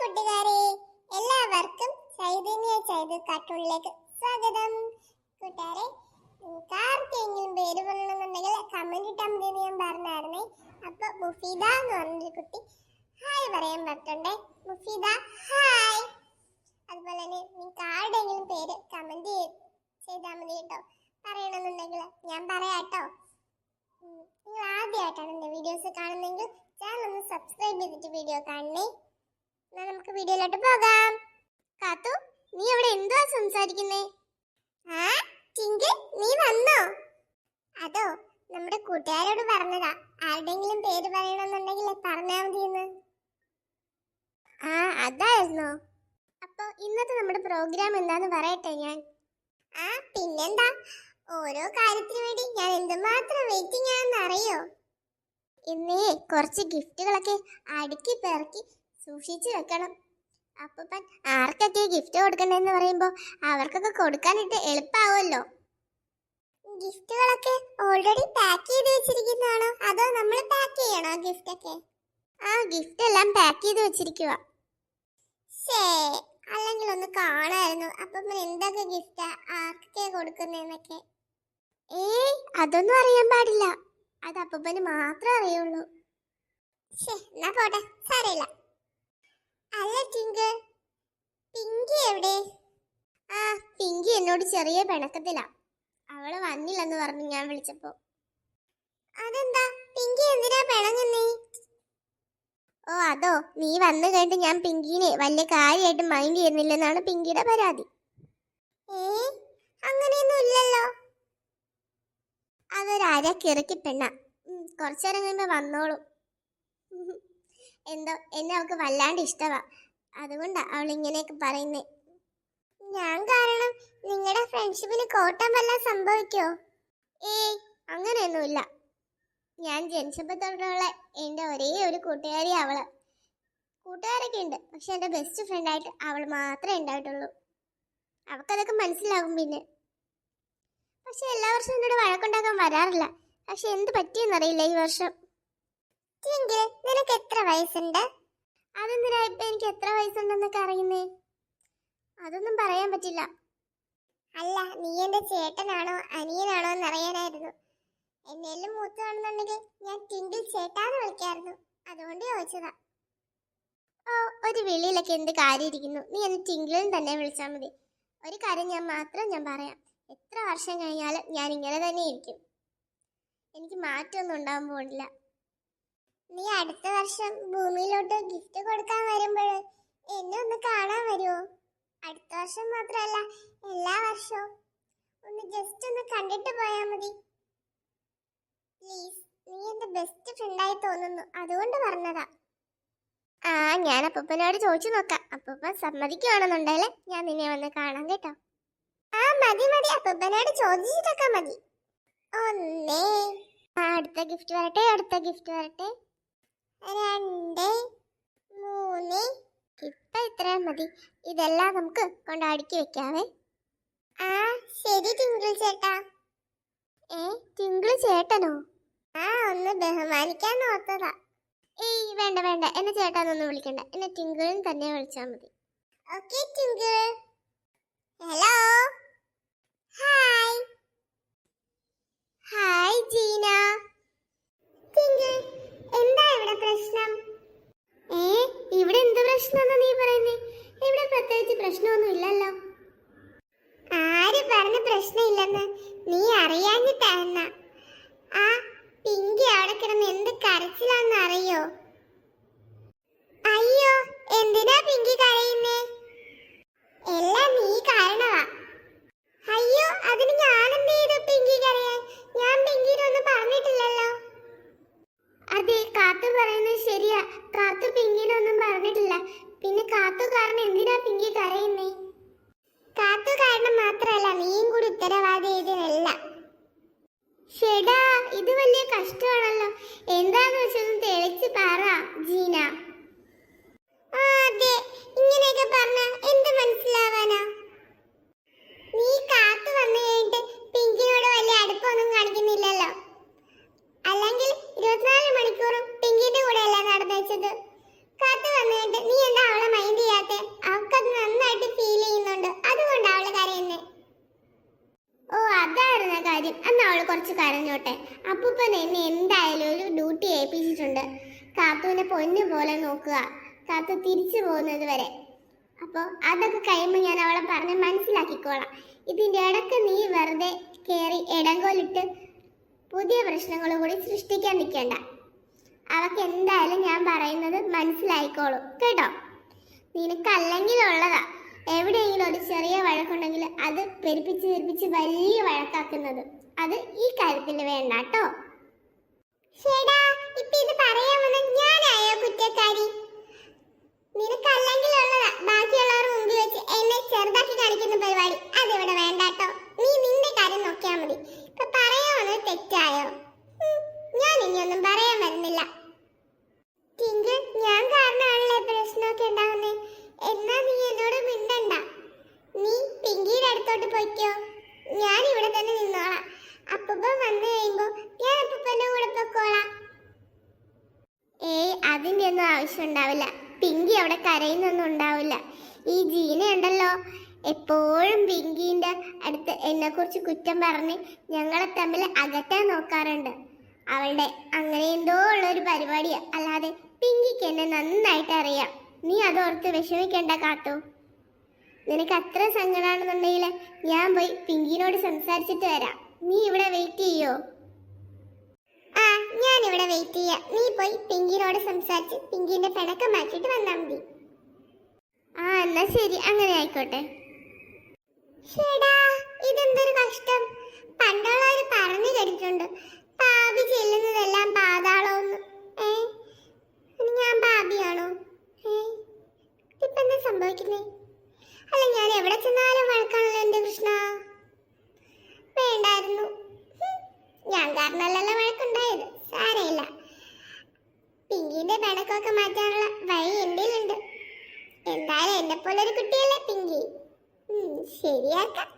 കൂട്ടുകാരെ എല്ലാവർക്കും ചൈതന്യ ചൈത കാർട്ടൂണിലേക്ക് സ്വാഗതം. കൂട്ടുകാരെ കാർക്കെങ്കിലും പേര് പറയണമെന്നുണ്ടെങ്കിൽ കമന്റ് ഇട്ടാൽ മതി ഞാൻ പറഞ്ഞായിരുന്നേ. അപ്പൊ മുഫീദ എന്ന് പറഞ്ഞൊരു കുട്ടി ഹായ് പറയാൻ പറ്റണ്ടേ മുഫീദ ഹായ്. അതുപോലെ തന്നെ നിങ്ങൾക്ക് ആരുടെയെങ്കിലും പേര് കമന്റ് ചെയ്താൽ മതി കേട്ടോ. പറയണമെന്നുണ്ടെങ്കിൽ ഞാൻ പറയാട്ടോ നിങ്ങൾ ആദ്യമായിട്ടാണ് എന്റെ വീഡിയോസ് കാണുന്നതെങ്കിൽ വീഡിയോയിലോട്ട് പോകാം. കാത്തു നീ അവിടെ എന്തുവാ സംസാരിക്കുന്നേ? ആ ടിങ്കി നീ വന്നോ? അതോ നമ്മുടെ കൂട്ടുകാരോട് പറഞ്ഞതാ. ആരുടെങ്കിലും പേര് പറയണമെന്നുണ്ടെങ്കിൽ പറഞ്ഞാ മതിയെന്ന്. ആ അതായിരുന്നോ. അപ്പൊ ഇന്നത്തെ നമ്മുടെ പ്രോഗ്രാം എന്താന്ന് പറയട്ടെ ഞാൻ? ആ പിന്നെന്താ? ഓരോ കാര്യത്തിനു വേണ്ടി ഞാൻ എന്തുമാത്രം വെയിറ്റിംഗ് ആണെന്ന് അറിയോ? ഇന്നേ കുറച്ച് ഗിഫ്റ്റുകളൊക്കെ അടുക്കി പെറുക്കി സൂക്ഷിച്ചു വെക്കണം. അപ്പൻ ആർക്കൊക്കെ ഗിഫ്റ്റ് കൊടുക്കണ്ടെന്ന് പറയുമ്പോൾ അവർക്കൊക്കെ കൊടുക്കാനായിട്ട് എളുപ്പമാവുമല്ലോ ഗിഫ്റ്റുകളൊക്കെ ഓൾറെഡി പാക്ക് ചെയ്ത് വെച്ചിരിക്കുന്നതാണോ? അതോ നമ്മൾ പാക്ക് ചെയ്യണോ ഗിഫ്റ്റ് ഒക്കെ ആ ഗിഫ്റ്റ് എല്ലാം പാക്ക് ചെയ്ത് വെച്ചിരിക്കുക ശേ അല്ലെങ്കിൽ ഒന്ന് കാണായിരുന്നു. അപ്പം എന്തൊക്കെ ഗിഫ്റ്റാ? ആർക്കൊക്കെ കൊടുക്കുന്നതെന്നൊക്കെ ഏയ് അതൊന്നും അറിയാൻ പാടില്ല. അത് അപ്പൂപ്പന് മാത്രമേ അറിയുള്ളൂ. ശേ എന്നാ പോട്ടെ. സാരമില്ല അല്ല ടിങ്ക് പിങ്കി എവിടെ? ആ പിങ്കി എന്നോട് ചെറിയ പിണക്കത്തിലാ. അവൾ വന്നില്ലെന്ന് പറഞ്ഞു ഞാൻ വിളിച്ചപ്പോ. അതെന്താ? പിങ്കി എന്തിനാ പിണങ്ങുന്നേ? ഓ അതോ നീ വന്നു കഴിഞ്ഞിട്ട് ഞാൻ പിങ്കിനെ വലിയ കാര്യമായിട്ട് മൈൻഡ് ചെയ്യുന്നില്ലെന്നാണ് പിങ്കിയുടെ പരാതി. ഏ അങ്ങനെയൊന്നും ഇല്ലല്ലോ. അതൊരര കിറക്കി പെണ്ണ. കുറച്ചേരം കഴിയുമ്പോ വന്നോളും. എന്തോ എന്നെ അവൾക്ക് വല്ലാണ്ട് ഇഷ്ടമാ അതുകൊണ്ടാ അവൾ ഇങ്ങനെയൊക്കെ പറയുന്നേ. ഞാൻ കാരണം നിങ്ങളുടെ ഫ്രണ്ട്ഷിപ്പിന് കോട്ടം വല്ല സംഭവിക്കോ? ഏയ് അങ്ങനെയൊന്നുമില്ല. ഞാൻ ജനിച്ചപ്പോൾ തൊട്ടുള്ള എന്റെ ഒരേ ഒരു കൂട്ടുകാരി അവൾ. കൂട്ടുകാരൊക്കെ ഉണ്ട് പക്ഷെ എന്റെ ബെസ്റ്റ് ഫ്രണ്ടായിട്ട് അവൾ മാത്രമേ ഉണ്ടായിട്ടുള്ളൂ. അവൾക്കതൊക്കെ മനസ്സിലാകും പിന്നെ. പക്ഷെ എല്ലാ വർഷവും എന്നോട് വഴക്കുണ്ടാക്കാൻ വരാറില്ല. പക്ഷെ എന്ത് പറ്റിയെന്നറിയില്ല ഈ വർഷം. ടിങ്കിൾ നിനക്ക് എത്ര വയസ്സുണ്ട്? അതെന്തിനാ ഇപ്പൊ എനിക്ക് എത്ര വയസ്സുണ്ടെന്നൊക്കെ അറിയുന്നേ? അതൊന്നും പറയാൻ പറ്റില്ല. അല്ല നീ എന്റെ ചേട്ടനാണോ അനിയനാണോ എന്ന് അറിയാനായിരുന്നു. എന്നേലും മൂത്തതാണെന്നുണ്ടെങ്കിൽ ഞാൻ ടിങ്കിൾ ചേട്ടാന്ന് വിളിക്കായിരുന്നു. അതുകൊണ്ട് ചോദിച്ചതാ. ഓ ഒരു വിളിയിലൊക്കെ എന്ത് കാര്യമിരിക്കുന്നു നീ എന്നെ ടിങ്കിളും തന്നെ വിളിച്ചാൽ മതി. ഒരു കാര്യം ഞാൻ മാത്രം ഞാൻ പറയാം. എത്ര വർഷം കഴിഞ്ഞാലും ഞാൻ ഇങ്ങനെ തന്നെ ഇരിക്കും എനിക്ക് മാറ്റമൊന്നും ഉണ്ടാകാൻ പോകുന്നില്ല നീ അടുത്ത വർഷം ഭൂമിയിലോട്ട് ഗിഫ്റ്റ് കൊടുക്കാൻ വരുമ്പോൾ എന്നെ ഒന്ന് കാണാൻ വരുമോ അടുത്ത വർഷം മാത്രമല്ല എല്ലാ വർഷവും. ഒന്ന് ജസ്റ്റ് ഒന്ന് കണ്ടിട്ട് പോയാൽ മതി. പ്ലീസ് നീ എന്റെ ബെസ്റ്റ് ഫ്രണ്ടായി തോന്നുന്നു. അതുകൊണ്ട് പറഞ്ഞതാ. ആ ഞാൻ അപ്പൂപ്പനോട് ചോദിച്ചു നോക്കാം. അപ്പൂപ്പൻ സമ്മതിക്കുവാണെന്നുണ്ടെങ്കിൽ ഞാൻ നിന്നെ വന്ന് കാണാം കേട്ടോ. ആ മതി മതി. അപ്പൂപ്പനോട് ചോദിച്ചിട്ടൊക്കെ മതി. ഒന്നേ. അടുത്ത ഗിഫ്റ്റ് വരട്ടെ അടുത്ത ഗിഫ്റ്റ് വരട്ടെ. ഇത്രയും മതി. ഇതെല്ലാം നമുക്ക് കൊണ്ട് അടുക്കി വെക്കാവേ. ആ ശരി ടിങ്കിൾ ചേട്ടാ. ഏ ടിങ്കിൾ ചേട്ടനോ? ആ ഒന്ന് ബഹുമാനിക്കാൻ ഓർത്തതാ ഏയ് വേണ്ട വേണ്ട. എന്നെ ചേട്ടാന്നൊന്നും വിളിക്കണ്ട. എന്നെ ടിങ്കിളും തന്നെ വിളിച്ചാൽ മതി. Okay Tinkle. Hello? Hi. Hi Jeena. പ്രശ്നമൊന്നും ഇല്ലല്ലോ ആര് പറഞ്ഞ പ്രശ്നമില്ലെന്ന് നീ അറിയാഞ്ഞിട്ടായിരുന്ന ആ പിങ്കി അവിടെ കിടന്ന് എന്ത് കരച്ചിലാന്ന് അറിയോ? കഷ്ടമാണല്ലോ എന്താന്ന് വെച്ചൊന്ന് തെളിച്ച് പറ ജീന. ആ, അതെ. ഇങ്ങനെയൊക്കെ പറഞ്ഞ എന്ത് മനസ്സിലാവാനാ നീ കാത്തു വന്നു കഴിഞ്ഞിട്ട് പിങ്കിനോട് വലിയ അടുപ്പമൊന്നും കാണിക്കുന്നില്ലല്ലോ അല്ലെങ്കിൽ ഇരുപത്തിനാല് മണിക്കൂറും പിങ്കിന്റെ കൂടെ അല്ല നടന്നു വെച്ചത് കാത്തു വന്നിട്ട് നീ എന്താ അവളെ മൈൻഡ് അവൾ കുറച്ച് കരഞ്ഞോട്ടെ. അപ്പൂപ്പൻ എന്നെ എന്തായാലും ഒരു ഡ്യൂട്ടി ഏൽപ്പിച്ചിട്ടുണ്ട്. കാത്തുവിനെ പൊന്നു പോലെ നോക്കുക. കാത്തു തിരിച്ചു പോകുന്നത് വരെ. അപ്പോൾ അതൊക്കെ കഴിയുമ്പോൾ ഞാൻ അവളെ പറഞ്ഞ് മനസ്സിലാക്കിക്കോളാം. ഇതിന്റെ ഇടയ്ക്ക് നീ വെറുതെ കയറി ഇടങ്കോലിട്ട് പുതിയ പ്രശ്നങ്ങൾ കൂടി സൃഷ്ടിക്കാൻ നിൽക്കേണ്ട. അവൾക്ക് എന്തായാലും ഞാൻ പറയുന്നത് മനസ്സിലായിക്കോളും. കേട്ടോ? നിനക്കല്ലെങ്കിൽ ഉള്ളതാ വഴക്കുണ്ടെങ്കിൽ അത് പെരുപ്പിച്ച് പെരുപ്പിച്ച് വലിയ വഴക്കാക്കുന്നത്. അത് ഈ കാര്യത്തിൽ വേണ്ട കേട്ടോ ശരിടാ ഇപ്പൊ ഇത് പറയാൻ വന്ന ഞാനായോ കുറ്റക്കാരി? നിനക്കല്ലെങ്കിൽ ഉള്ളതാ ബാക്കിയുള്ളവർ മുമ്പിൽ വെച്ച് എന്നെ ചെറുതാക്കി കാണിക്കുന്ന പരിപാടി അതിവിടെ വേണ്ട കേട്ടോ നീ നിന്റെ കാര്യം നോക്കിയാൽ മതി. ഇപ്പൊ പറയാൻ വന്നത് തെറ്റായോ? ഞാൻ ഇനിയൊന്നും പറയാൻ വരുന്നില്ല. ഞാൻ കാരണമാണല്ലേ പ്രശ്നമൊക്കെ ഉണ്ടാവുന്നേ? എന്നാ നീ പിങ്കിയുടെ പോയിക്കോ. ഞാൻ ഇവിടെ തന്നെ നിന്നോളാം. അപ്പൂപ്പ വന്നു കഴിയുമ്പോ ഞാൻ അപ്പൂപ്പന്റെ കൂടെ പൊക്കോളാം. ഏയ് അതിന്റെ ഒന്നും ആവശ്യം ഉണ്ടാവില്ല. പിങ്കി അവിടെ കരയുന്നൊന്നും ഉണ്ടാവില്ല. ഈ ജീന ഉണ്ടല്ലോ. എപ്പോഴും പിങ്കിന്റെ അടുത്ത് എന്നെ കുറിച്ച് കുറ്റം പറഞ്ഞ് ഞങ്ങളെ തമ്മിൽ അകറ്റാൻ നോക്കാറുണ്ട്. അവളുടെ അങ്ങനെ എന്തോ ഉള്ളൊരു പരിപാടിയാണ് പരിപാടിയാ. അല്ലാതെ പിങ്കിക്ക് എന്നെ നന്നായിട്ട് അറിയാം. നീ അതോർത്ത് വിഷമിക്കേണ്ട കാത്തു. നിനക്ക് അത്ര സങ്കടമാണെന്നുണ്ടെങ്കിൽ ഞാൻ പോയി പിങ്കിനോട് സംസാരിച്ചിട്ട് വരാം. നീ ഇവിടെ വെയിറ്റ് ചെയ്യോ? ആ ഞാൻ ഇവിടെ വെയിറ്റ് ചെയ്യാം. നീ പോയി പിങ്കിനോട് സംസാരിച്ച് പിങ്കിന്റെ പിണക്കം മാറ്റിയിട്ട് വന്നാൽ മതി. ആ എന്നാ ശരി. അങ്ങനെ ആയിക്കോട്ടെ. ഇതെന്തൊരു കഷ്ടം. പണ്ടുള്ളവർ പറഞ്ഞു കേട്ടിട്ടുണ്ട്. പാപി ചെല്ലുന്നതെല്ലാം പാതാളോന്ന് ഏ? ഞാൻ പാപിയാണോ? ഏ? ഇപ്പൊ എന്താ സംഭവിക്കുന്നേ? അല്ല ഞാൻ എവിടെ ചെന്നാലും വഴക്കാണല്ലോ എന്റെ കൃഷ്ണ. വേണ്ടായിരുന്നു. ഞാൻ കാരണമല്ലല്ലോ വഴക്കുണ്ടായത്. സാരയില്ല പിങ്കിന്റെ പിണക്കമൊക്കെ മാറ്റാനുള്ള വഴി എന്റെ ഉണ്ട് എന്തായാലും എന്നെ പോലെ ഒരു കുട്ടിയല്ലേ പിങ്കി. ശരിയാക്കാം.